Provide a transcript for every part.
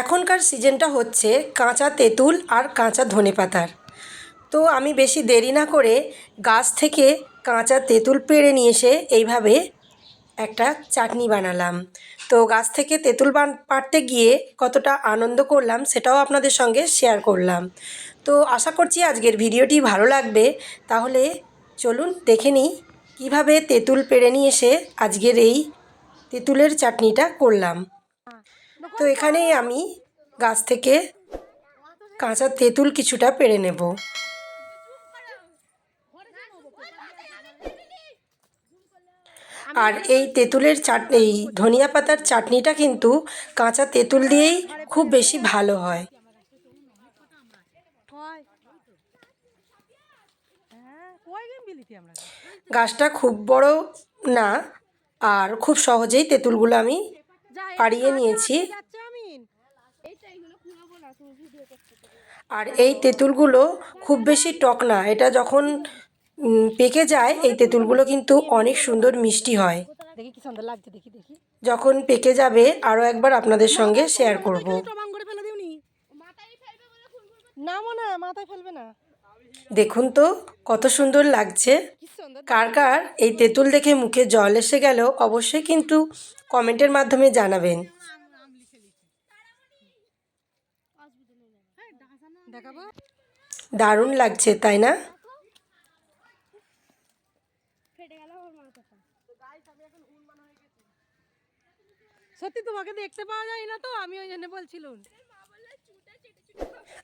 এখনকার সিজনটা হচ্ছে কাঁচা তেঁতুল আর কাঁচা ধনেপাতার। তো আমি বেশি দেরি না করে গাছ থেকে কাঁচা তেঁতুল পেড়ে নিয়ে এসে এইভাবে একটা চাটনি বানালাম। তো গাছ থেকে তেঁতুল পাড়তে গিয়ে কতটা আনন্দ করলাম সেটাও আপনাদের সঙ্গে শেয়ার করলাম। তো আশা করছি আজকের ভিডিওটি ভালো লাগবে। তাহলে চলুন দেখে নিই কীভাবে তেঁতুল পেড়ে নিয়ে এসে আজকের এই তেঁতুলের চাটনিটা করলাম। তো এখানেই আমি গাছ থেকে কাঁচা তেঁতুল কিছুটা পেড়ে নেব। আর এই তেঁতুলের চাট এই ধনিয়া পাতার চাটনিটা কিন্তু কাঁচা তেঁতুল দিয়েই খুব বেশি ভালো হয়। গাছটা খুব বড় না, আর খুব সহজেই তেঁতুলগুলো আমি পাড়িয়ে নিয়েছি। আর এই তেঁতুলগুলো খুব বেশি টক না এটা যখন পেকে যায় এই তেঁতুলগুলো কিন্তু অনেক সুন্দর মিষ্টি হয়। দেখি কি সুন্দর লাগছে দেখি দেখি। যখন পেকে যাবে আরও একবার আপনাদের সঙ্গে শেয়ার করব। না মনে মাথায় ফেলবে না। দেখুন তো, কত সুন্দর লাগছে। কার কার এই তেঁতুল দেখে মুখে জল এসে গেল, অবশ্যই কিন্তু কমেন্টের মাধ্যমে জানাবেন। দারুণ লাগছে, তাই না? সত্যি তোমাকে দেখতে পাওয়া যায় না তো, আমি ওই জন্য বলছিলাম।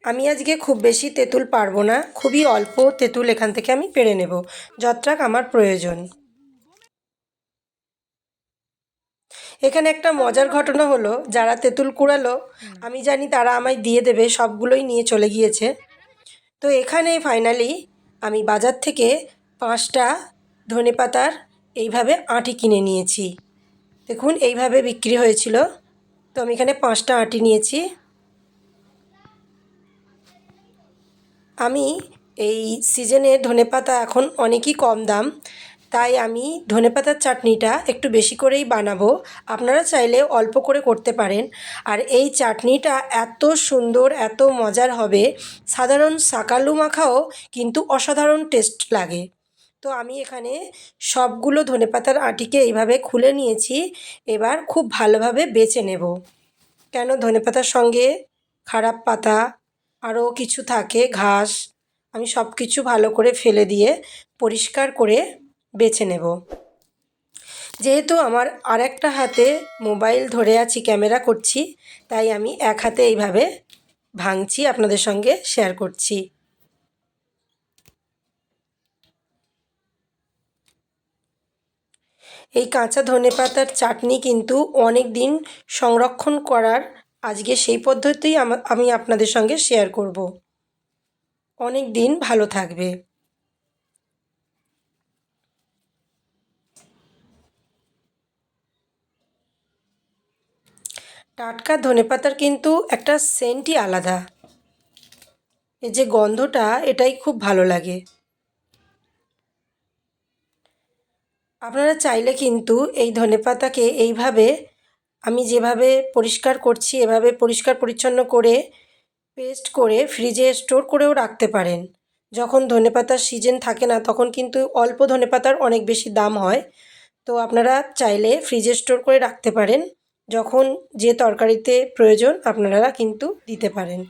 আমি আজকে খুব বেশি তেঁতুল পারব না খুবই অল্প তেঁতুল এখান থেকে আমি পেরে নেব। যতটাক আমার প্রয়োজন। এখানে একটা মজার ঘটনা হলো যারা তেঁতুল কুড়ালো আমি জানি তারা আমায় দিয়ে দেবে সবগুলোই নিয়ে চলে গিয়েছে। তো এখানে ফাইনালি আমি বাজার থেকে পাঁচটা ধনেপাতার এইভাবে আঁটি কিনে নিয়েছি। দেখুন এইভাবে বিক্রি হয়েছিল। তো আমি এখানে পাঁচটা আঁটি নিয়েছি। আমি এই সিজনে ধনেপাতা এখন অনেকই কম দাম, তাই আমি ধনেপাতার চাটনিটা একটু বেশি করেই বানাবো। আপনারা চাইলে অল্প করে করতে পারেন। আর এই চাটনিটা এত সুন্দর, এত মজার হবে, সাধারণ সাকালু মাখাও কিন্তু অসাধারণ টেস্ট লাগে। তো আমি এখানে সবগুলো ধনেপাতার আটিকে এইভাবে খুলে নিয়েছি, এবার খুব ভালোভাবে বেছে নেব। কেন ধনেপাতার সঙ্গে খারাপ পাতা আরও কিছু থাকে, ঘাস, আমি সব কিছু ভালো করে ফেলে দিয়ে পরিষ্কার করে বেছে নেব। যেহেতু আমার আর একটা হাতে মোবাইল ধরে আছি, ক্যামেরা করছি, তাই আমি এক হাতে এইভাবে ভাঙছি, আপনাদের সঙ্গে শেয়ার করছি। এই কাঁচা ধনেপাতার চাটনি কিন্তু অনেক দিন সংরক্ষণ করার আজকে সেই পদ্ধতিই আমা- আপনাদের সঙ্গে শেয়ার করব। অনেক দিন ভালো থাকবে। টাটকা ধনেপাতার কিন্তু একটা সেন্টই আলাদা। এই যে গন্ধটা, এটাই খুব ভালো লাগে। আপনারা চাইলে কিন্তু এই ধনেপাতাকে এইভাবে আমি যেভাবে পরিষ্কার করছি, এভাবে পরিষ্কার পরিচ্ছন্ন করে পেস্ট করে ফ্রিজে স্টোর করেও রাখতে পারেন। যখন ধনেপাতার সিজন থাকে না, তখন কিন্তু অল্প ধনেপাতার অনেক বেশি দাম হয়। তো আপনারা চাইলে ফ্রিজে স্টোর করে রাখতে পারেন। যখন যে তরকারিতে প্রয়োজন, আপনারা কিন্তু দিতে পারেন।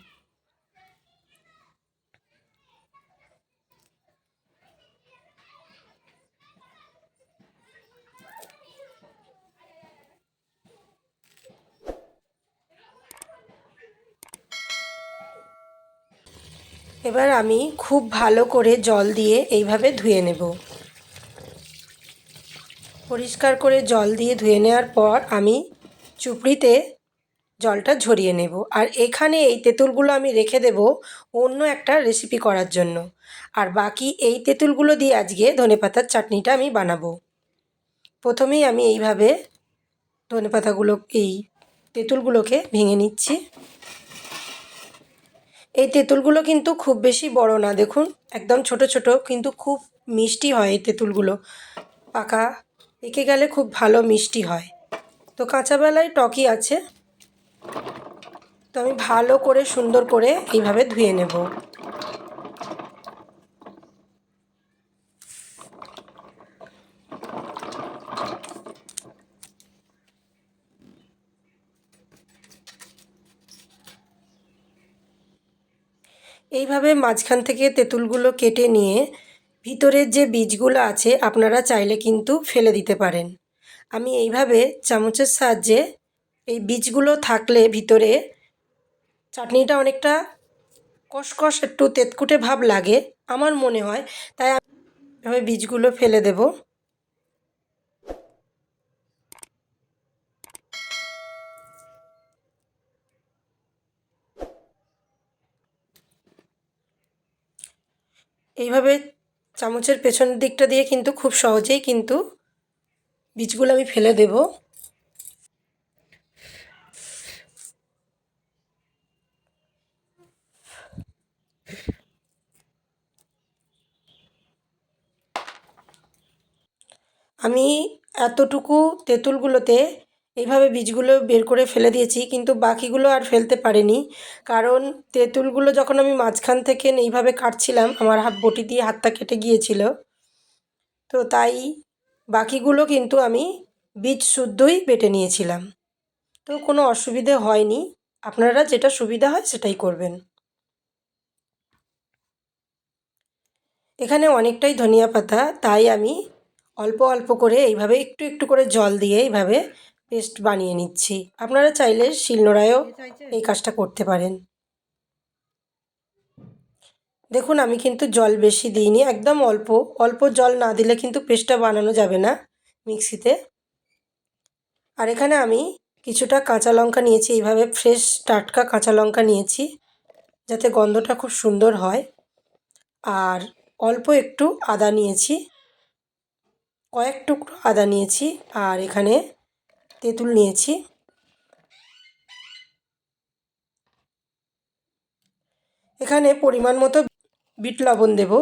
এবার আমি খুব ভালো করে জল দিয়ে এইভাবে ধুয়ে নেব। পরিষ্কার করে জল দিয়ে ধুয়ে নেওয়ার পর আমি চুপড়িতে জলটা ঝরিয়ে নেব। আর এখানে এই তেঁতুলগুলো আমি রেখে দেব অন্য একটা রেসিপি করার জন্য। আর বাকি এই তেঁতুলগুলো দিয়ে আজকে ধনেপাতার চাটনিটা আমি বানাবো। প্রথমেই আমি এইভাবে ধনেপাতাগুলো এই তেঁতুলগুলোকে ভেঙে নিচ্ছি। এই তেঁতুলগুলো কিন্তু খুব বেশি বড় না, দেখুন। একদম ছোট ছোট, কিন্তু খুব মিষ্টি হয় এই তেঁতুলগুলো। পাকা, পেকে গেলে খুব ভালো মিষ্টি হয়। তো কাঁচাবেলায় টকই আছে। তো আমি ভালো করে, সুন্দর করে এইভাবে ধুয়ে নেব। এইভাবে মাঝখান থেকে তেঁতুলগুলো কেটে নিয়ে ভিতরের যে বীজগুলো আছে আপনারা চাইলে কিন্তু ফেলে দিতে পারেন। আমি এইভাবে চামচের সাহায্যে এই বীজগুলো থাকলে ভিতরে চাটনিটা অনেকটা কষকষ, একটু তেতকুটে ভাব লাগে, আমার মনে হয়। তাই আমি বীজগুলো ফেলে দেব। এইভাবে চামচের পেছনের দিকটা দিয়ে কিন্তু খুব সহজেই কিন্তু বীজগুলো আমি ফেলে দেব। আমি এতটুকু তেঁতুলগুলোতে এইভাবে বীজগুলো বের করে ফেলে দিয়েছি, কিন্তু বাকিগুলো আর ফেলতে পারিনি। কারণ তেঁতুলগুলো যখন আমি মাঝখান থেকে এইভাবে কাটছিলাম, আমার হাত, বটি দিয়ে হাতটা কেটে গিয়েছিল। তো তাই বাকিগুলো কিন্তু আমি বীজ শুদ্ধই বেটে নিয়েছিলাম। তো কোনো অসুবিধে হয়নি। আপনারা যেটা সুবিধা হয় সেটাই করবেন। এখানে অনেকটাই ধনিয়া পাতা, তাই আমি অল্প অল্প করে এইভাবে একটু একটু করে জল দিয়ে এইভাবে পেস্ট বানিয়ে নিচ্ছি। আপনারা চাইলে শিলনোড়ায়ও এই কাজটা করতে পারেন। দেখুন, আমি কিন্তু জল বেশি দিইনি, একদম অল্প। অল্প জল না দিলে কিন্তু পেস্টটা বানানো যাবে না মিক্সিতে। আর এখানে আমি কিছুটা কাঁচা লঙ্কা নিয়েছি, এইভাবে ফ্রেশ টাটকা কাঁচা লঙ্কা নিয়েছি, যাতে গন্ধটা খুব সুন্দর হয়। আর অল্প একটু আদা নিয়েছি, কয়েক টুকরো আদা নিয়েছি, আর এখানে তেঁতুল নিয়েছি। এখানে পরিমাণ মতো বিট লবণ দেব।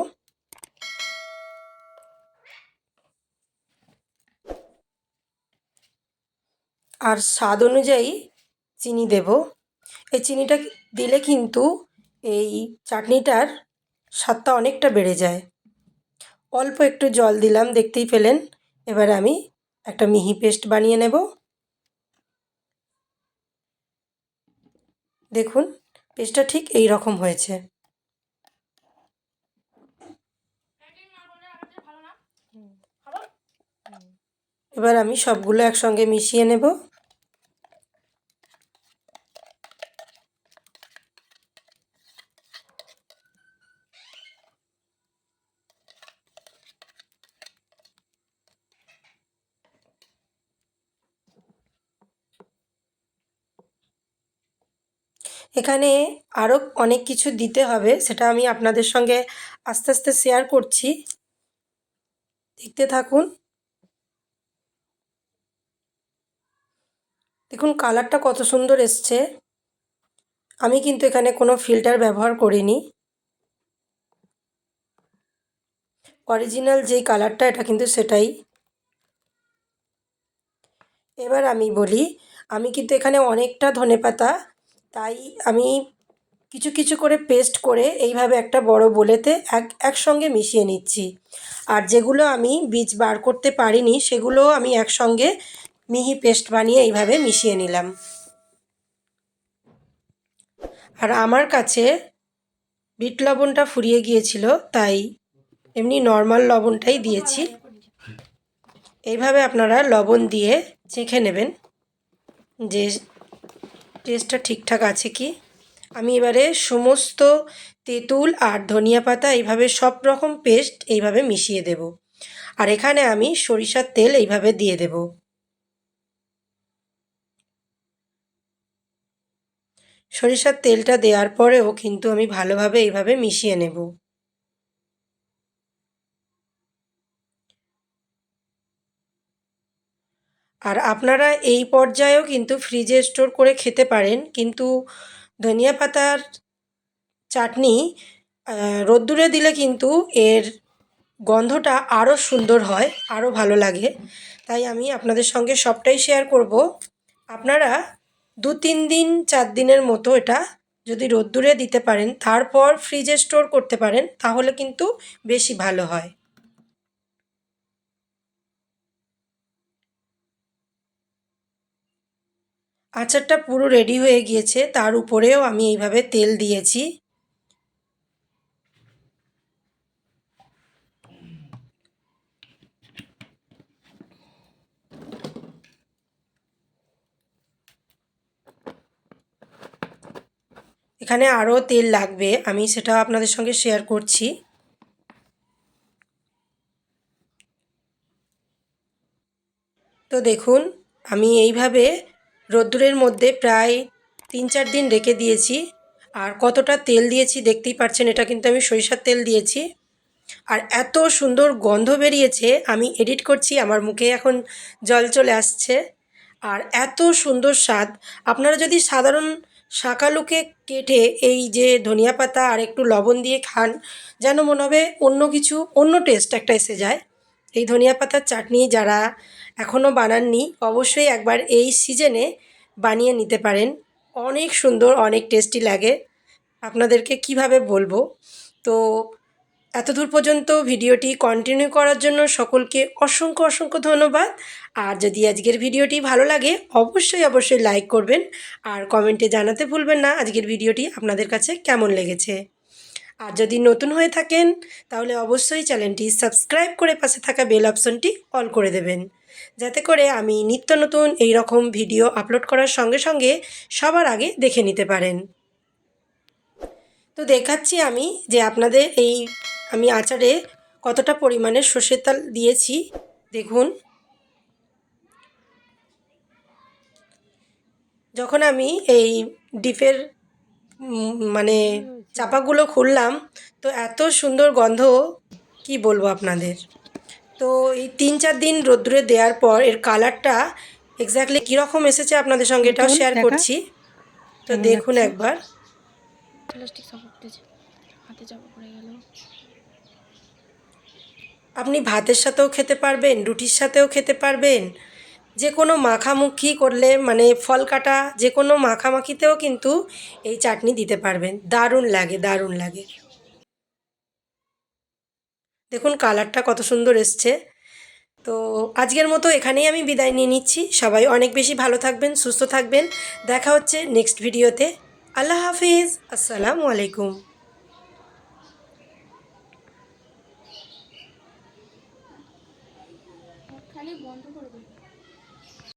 আর স্বাদ অনুযায়ী চিনি দেব। এই চিনিটা দিলে কিন্তু এই চাটনিটার স্বাদটা অনেকটা বেড়ে যায়। অল্প একটু জল দিলাম, দেখতেই পেলেন। এবার আমি একটা মিহি পেস্ট বানিয়ে নেব। দেখুন পেজটা ঠিক এই রকম হয়েছে এবার আমি সবগুলো একসঙ্গে মিশিয়ে নেব। এখানে আরও অনেক কিছু দিতে হবে, সেটা আমি আপনাদের সঙ্গে আস্তে আস্তে শেয়ার করছি। দেখতে থাকুন। দেখুন কালারটা কত সুন্দর এসছে। আমি কিন্তু এখানে কোনো ফিল্টার ব্যবহার করিনি। অরিজিনাল যেই কালারটা এটা কিন্তু সেটাই। এবার আমি বলি, আমি কিন্তু এখানে অনেকটা ধনেপাতা তাই আমি কিছু কিছু করে পেস্ট করে এইভাবে একটা বড় বোলেতে এক, একসঙ্গে মিশিয়ে নিচ্ছি। আর যেগুলো আমি বীজ বার করতে পারিনি, সেগুলো আমি একসঙ্গে মিহি পেস্ট বানিয়ে এইভাবে মিশিয়ে নিলাম। আর আমার কাছে বিট লবণটা ফুরিয়ে গিয়েছিল, তাই এমনি নর্মাল লবণটাই দিয়েছি। এইভাবে আপনারা লবণ দিয়ে চেখে নেবেন যে টেস্টটা ঠিকঠাক আছে কি? আমি এবারে সমস্ত তেঁতুল আর ধনিয়া পাতা এইভাবে সব রকম পেস্ট এইভাবে মিশিয়ে দেব। আর এখানে আমি সরিষার তেল এইভাবে দিয়ে দেব। সরিষার তেলটা দেওয়ার পরেও কিন্তু আমি ভালোভাবে এইভাবে মিশিয়ে নেব। আর আপনারা এই পর্যায়েও কিন্তু ফ্রিজে স্টোর করে খেতে পারেন। কিন্তু ধনিয়া পাতার চাটনি রোদ্দুরে দিলে কিন্তু এর গন্ধটা আরও সুন্দর হয় আরও ভালো লাগে। তাই আমি আপনাদের সঙ্গে সবটাই শেয়ার করব। আপনারা দু তিন দিন, চার দিনের মতো এটা যদি রোদ্দুরে দিতে পারেন, তারপর ফ্রিজে স্টোর করতে পারেন, তাহলে কিন্তু বেশি ভালো হয়। আচারটা পুরো রেডি হয়ে গিয়েছে, তার উপরেও আমি এইভাবে তেল দিয়েছি। এখানে আরও তেল লাগবে, আমি সেটা আপনাদের সঙ্গে শেয়ার করছি। তো দেখুন, আমি এইভাবে রোদ্দুরের মধ্যে প্রায় তিন চার দিন রেখে দিয়েছি। আর কতটা তেল দিয়েছি দেখতেই পাচ্ছেন, এটা কিন্তু আমি সরিষার তেল দিয়েছি। আর এত সুন্দর গন্ধ বেরিয়েছে, আমি এডিট করছি, আমার মুখে এখন জল চলে আসছে। আর এত সুন্দর স্বাদ। আপনারা যদি সাধারণ শাকালুকে কেটে এই যে ধনিয়া পাতা আর একটু লবণ দিয়ে খান, যেন মনে হবে অন্য কিছু, অন্য টেস্ট একটা এসে যায়। এই ধনিয়া পাতার চাটনি যারা এখনও বানাননি, অবশ্যই একবার এই সিজনে বানিয়ে নিতে পারেন। অনেক সুন্দর, অনেক টেস্টি লাগে। আপনাদেরকে কীভাবে বলব? তো এতদূর পর্যন্ত ভিডিওটি কন্টিনিউ করার জন্য সকলকে অসংখ্য অসংখ্য ধন্যবাদ। আর যদি আজকের ভিডিওটি ভালো লাগে, অবশ্যই অবশ্যই লাইক করবেন। আর কমেন্টে জানাতে ভুলবেন না আজকের ভিডিওটি আপনাদের কাছে কেমন লেগেছে। আর যদি নতুন হয়ে থাকেন, তাহলে অবশ্যই চ্যানেলটি সাবস্ক্রাইব করে পাশে থাকা বেল অপশনটি অল করে দেবেন। যাতে করে আমি নিত্য নতুন এই রকম ভিডিও আপলোড করার সঙ্গে সঙ্গে সবার আগে দেখে নিতে পারেন। তো দেখাচ্ছি আমি যে আপনাদের এই আমি আচারে কতটা পরিমাণে সর্ষের তাল দিয়েছি। দেখুন। যখন আমি এই ডিপের মানে চাপাগুলো খুললাম, তো এত সুন্দর গন্ধ, কি বলব আপনাদের? তো এই তিন চার দিন রোদ্দুরে দেওয়ার পর এর কালারটা এক্স্যাক্টলি কীরকম এসেছে আপনাদের সঙ্গে এটাও শেয়ার করছি। তো দেখুন একবার। প্লাস্টিক চাপা হাতে চাপা পড়ে গেল। আপনি ভাতের সাথেও খেতে পারবেন রুটির সাথেও খেতে পারবেন। যে কোনো মাখামুখি করলে মানে ফল কাটা যে কোনো মাখামাখিতেও কিন্তু এই চাটনি দিতে পারবেন। দারুণ লাগে দারুণ লাগে। দেখুন কালারটা কত সুন্দর এসছে। তো আজকের মতো এখানেই আমি বিদায় নিয়ে নিচ্ছি। সবাই অনেক বেশি ভালো থাকবেন, সুস্থ থাকবেন। দেখা হচ্ছে নেক্সট ভিডিওতে আল্লাহ হাফিজ। আসসালামু আলাইকুম।